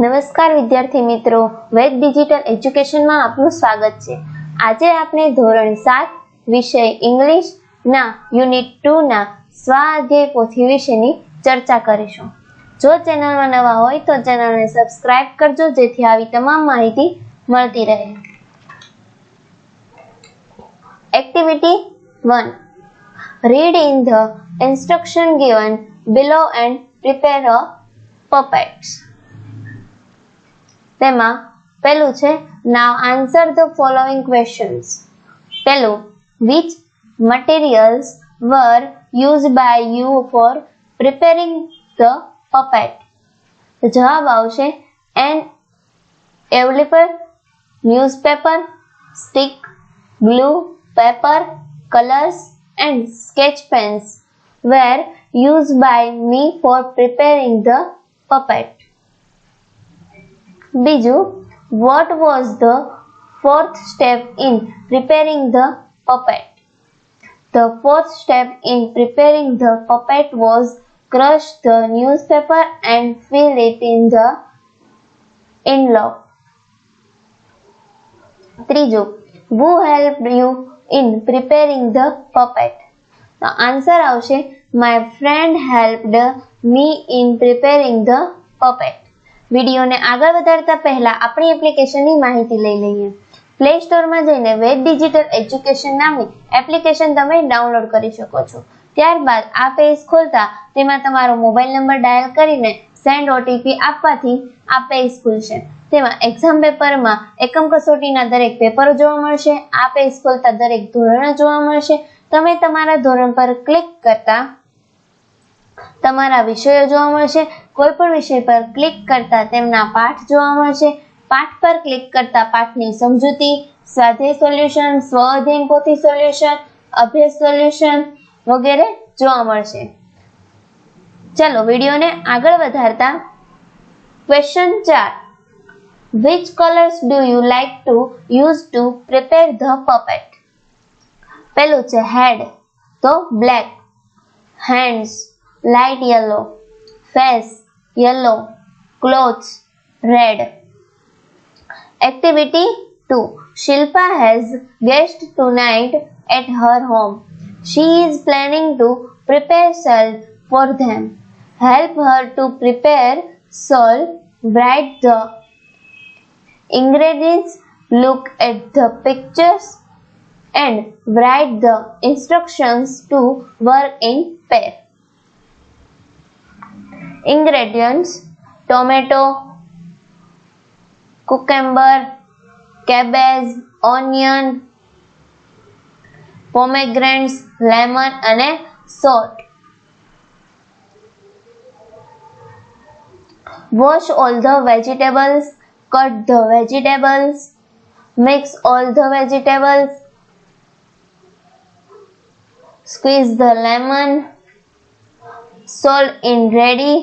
નમસ્કાર વિદ્યાર્થી મિત્રો. વેદ ડિજિટલ એજ્યુકેશનમાં આપનું સ્વાગત છે. આજે આપણે ધોરણ સાત, વિષય ઇંગ્લિશ ના યુનિટ ટુ ના સ્વાધ્યાય પોથી વિશેની ચર્ચા કરીશું. જો ચેનલમાં નવા હોય તો ચેનલને સબસ્ક્રાઇબ કરજો, જેથી આવી તમામ માહિતી મળતી રહે. Activity one read in the instruction given below and prepare a puppets. તેમાં પહેલું છે now answer the following questions પહેલું which materials were used by you for preparing the puppet જવાબ આવશે an available newspaper stick blue paper colours and sketch pens were used by me for preparing the puppet બીજું what was the fourth step in preparing the puppet? The fourth step in preparing the puppet was crush the newspaper and fill it in the envelope. ત્રીજું who helped you in preparing the puppet તો answer આવશે my friend helped me in preparing the puppet વિડીયોને આગળ વધારતા પહેલા આપણી એપ્લિકેશનની માહિતી લઈ લઈએ. પ્લે સ્ટોરમાં જઈને વેદ ડિજિટલ એજ્યુકેશન નામની એપ્લિકેશન તમે ડાઉનલોડ કરી શકો છો. ત્યારબાદ આ પેજ ખોલતા તેમાં તમારો મોબાઈલ નંબર ડાયલ કરીને સેન્ડ ઓટીપી આપવાથી આ પેજ ખુલશે. તેમાં એક્ઝામ પેપરમાં એકમ કસોટીના દરેક પેપરો જોવા મળશે. આ પેજ ખોલતા દરેક ધોરણો જોવા મળશે. તમે તમારા ધોરણ પર ક્લિક કરતા તમારા વિષયો જોવા મળશે, કોઈ પણ વિષય પર ક્લિક કરતા તેમના પાઠ જોવા મળશે. પાઠ પર ક્લિક કરતા પાઠની સમજૂતી, સ્વાધ્યાય સોલ્યુશન, સ્વ અધ્યયન પોથી સોલ્યુશન, અભ્યાસ સોલ્યુશન વગેરે જોવા મળશે. ચાલો વિડીયોને આગળ વધારતા ક્વેશ્ચન ચાર. Which colours do you like to use to prepare the puppet પેલું છે હેડ તો black hands light yellow. Face yellow. Clothes red. Activity 2 Shilpa has guest tonight at her home. She is planning to prepare salt for them. Help her to prepare salt write the ingredients look at the pictures and write the instructions to work in pair ingredients tomato cucumber cabbage onion pomegranates lemon अने salt wash all the vegetables cut the vegetables mix all the vegetables squeeze the lemon salt in ready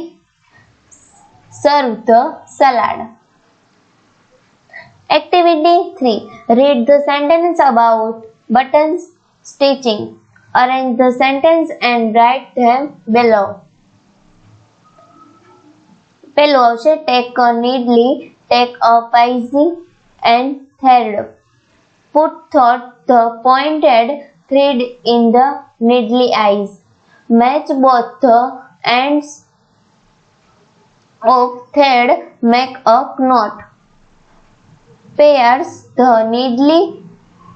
serve the salad activity 3 read the sentence about buttons stitching arrange the sentence and write them below પેલું આવશે take a needly take a paisy and thread put thought the pointed thread in the needly eyes match both the ends of thread make a knot pairs the needly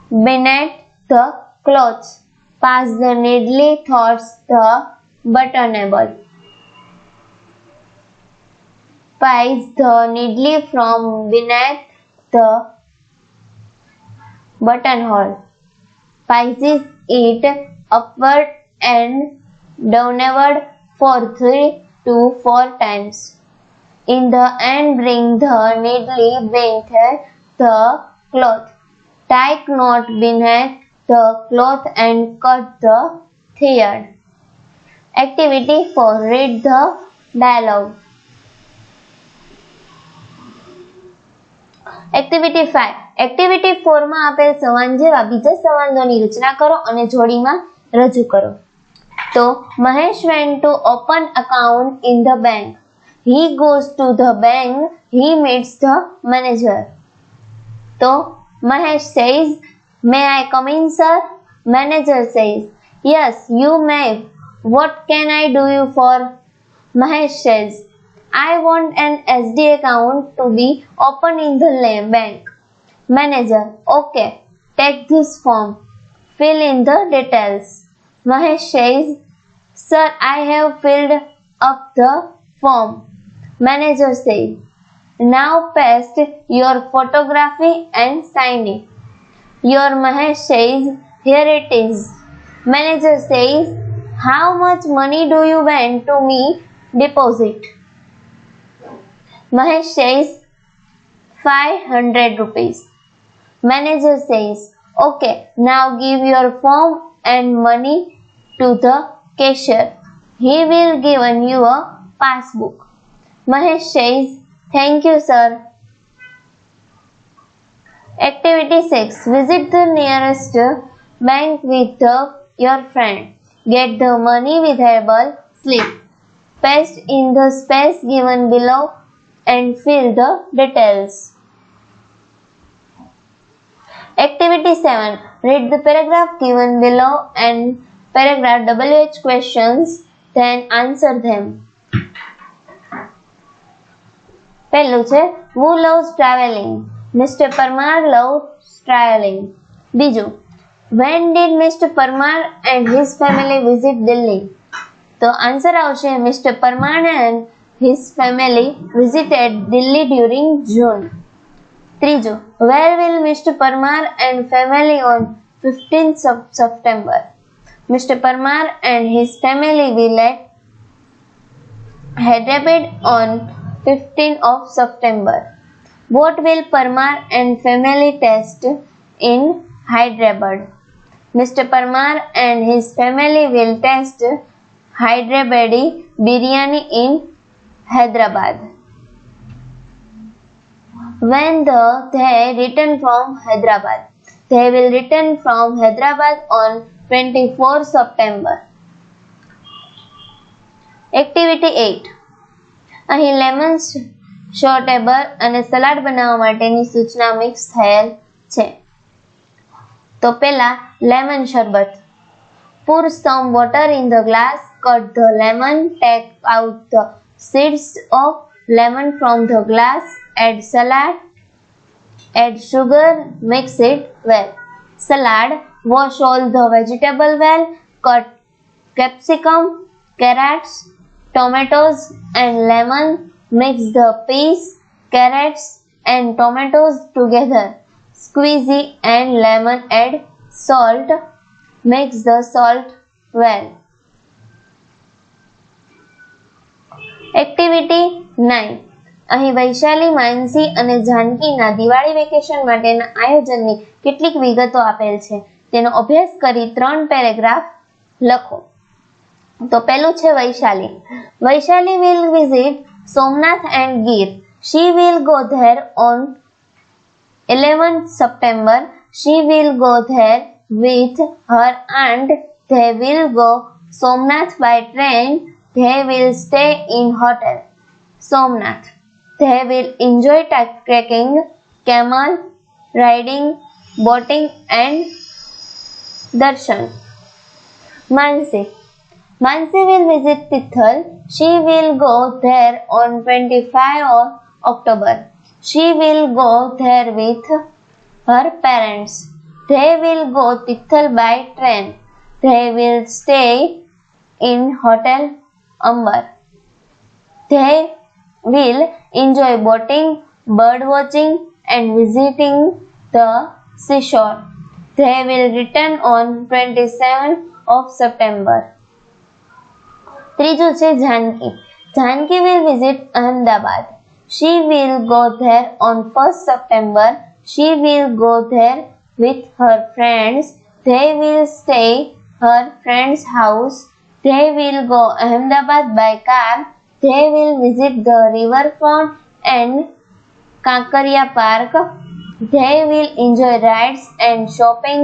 beneath the clothes. Pass the needly towards the buttonable Pies the needly from beneath the buttonhole. Pies it upward and downward for three to four times. In the end, bring the needly beneath the cloth. Tie knot beneath the cloth and cut the thread. Activity 4. Read the dialogue. Activity five activity ફોરમાં આપેલ સંવાદ જેવા બીજા સંવાદોની રચના કરો અને જોડીમાં રજૂ કરો So Mahesh went to open account in the bank. He goes to the bank. He meets the manager. So Mahesh says, May I come in, sir? Manager says, Yes, you may. What can I do you for? Mahesh says, I want an SD account to be opened in the bank. Manager, okay, take this form. Fill in the details mahesh says Sir, I have filled up the form. Manager says, Now paste your photography and sign it. Your Mahesh says, Here it is. Manager says, How much money do you want to me deposit? Mahesh says, 500 rupees. Manager says, Okay, now give your form and money to the cashier. He will give you a passbook. Mahesh says, Thank you, sir. Activity 6. Visit the nearest bank with the, your friend. Get the money withdrawal slip. Paste in the space given below and fill the details. Activity 7. Read the paragraph given below and paragraph WH questions, then answer them. પહેલું છે who loves traveling Mr. Parmar loves traveling બીજું when did Mr. Parmar and his family visit Delhi તો answer આવશે Mr. Parmar and his family visited Delhi during June ત્રીજું where will Mr. Parmar and family on 15th of September Mr. Parmar and his family will at Hyderabad on 15th of September. What will Parmar and family test in Hyderabad? Mr. Parmar and his family will test Hyderabadi biryani in Hyderabad. When the, they return from Hyderabad, they will return from Hyderabad on 24 September. Activity 8 અહીં lemon શોર્ટેબર અને salad બનાવવા માટેની સૂચના mix થયેલ છે તો પહેલા લેમન શરબત pour some water in the glass cut the lemon take out the seeds of lemon from the glass add salad, add sugar, mix it well. Salad, wash all the vegetable well, cut capsicum, carrots, tomatoes and lemon, mix the peas, carrots and tomatoes together. Squeeze and lemon add salt, mix the salt well. Activity 9 અહીં વૈશાલી માનસી અને જાનકીના Diwali vacation માટેના આયોજનની કેટલીક વિગતો આપેલ છે તેનો અભ્યાસ કરી ત્રણ પેરેગ્રાફ લખો તો પેલું છે Vaishali Vaishali will visit Somnath and Gir she will go there on 11th September she will go there with her aunt they will go Somnath by train they will stay in hotel Somnath they will enjoy trekking camel riding boating and darshan Mansi Mansi will visit Tithal. She will go there on 25 of October. She will go there with her parents. They will go Tithal by train. They will stay in Hotel Amber. They will enjoy boating, bird watching and visiting the seashore. They will return on 27th of September. ત્રીજું છે Janaki Janaki will visit Ahmedabad she will go there on 1st September she will go there with her friends they will stay her friend's house they will go Ahmedabad by car they will visit the riverfront and Kankaria Park they will enjoy rides and shopping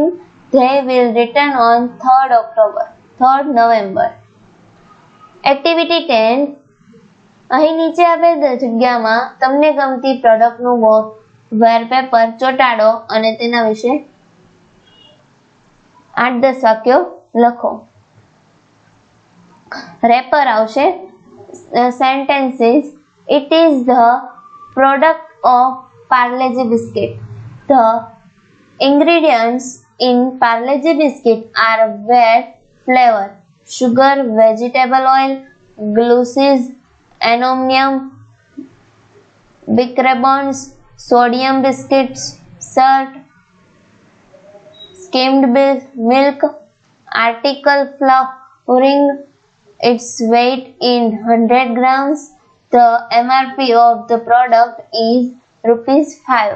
they will return on 3rd October 3rd November activity ten અહીં નીચે આપેલ જગ્યામાં તમને ગમતી પ્રોડક્ટનું વેરપેપર ચોટાડો અને તેના વિશે આઠ દસ વાક્યો લખો રેપર આવશે Uh, sentences. It is the product of Parleji biscuit. The ingredients in Parleji biscuit are wheat flour, sugar, vegetable oil, glucose, ammonium, bicarbonates sodium biscuits, salt, skimmed milk, article flavoring, its weight in 100 grams, the mrp of the product is rupees 5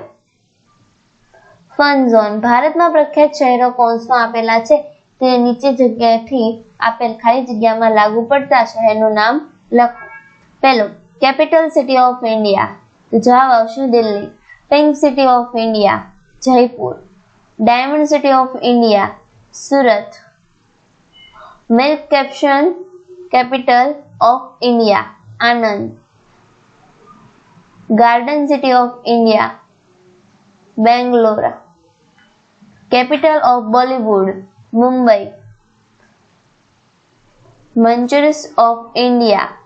fun zone ભારતમાં પ્રખ્યાત શહેરો કોન્સમાં આપેલા છે. તે નીચે જગ્યાથી આપેલ ખાલી જગ્યામાં લાગુ પડતા શહેરનું નામ લખો. પહેલું કેપિટલ સિટી ઓફ ઇન્ડિયા તો જવાબ આવશે Delhi. Pink city of India Jaipur. Diamond city of India Surat. Milk capital capital of India, Anand. Garden City of India, Bangalore. Capital of Bollywood, Mumbai. Manchurists of India,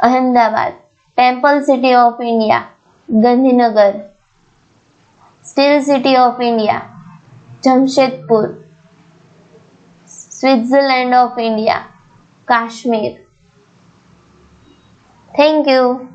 Ahmedabad. Temple City of India, Gandhinagar. Steel City of India, Jamshedpur. Switzerland of India, Kashmir. Thank you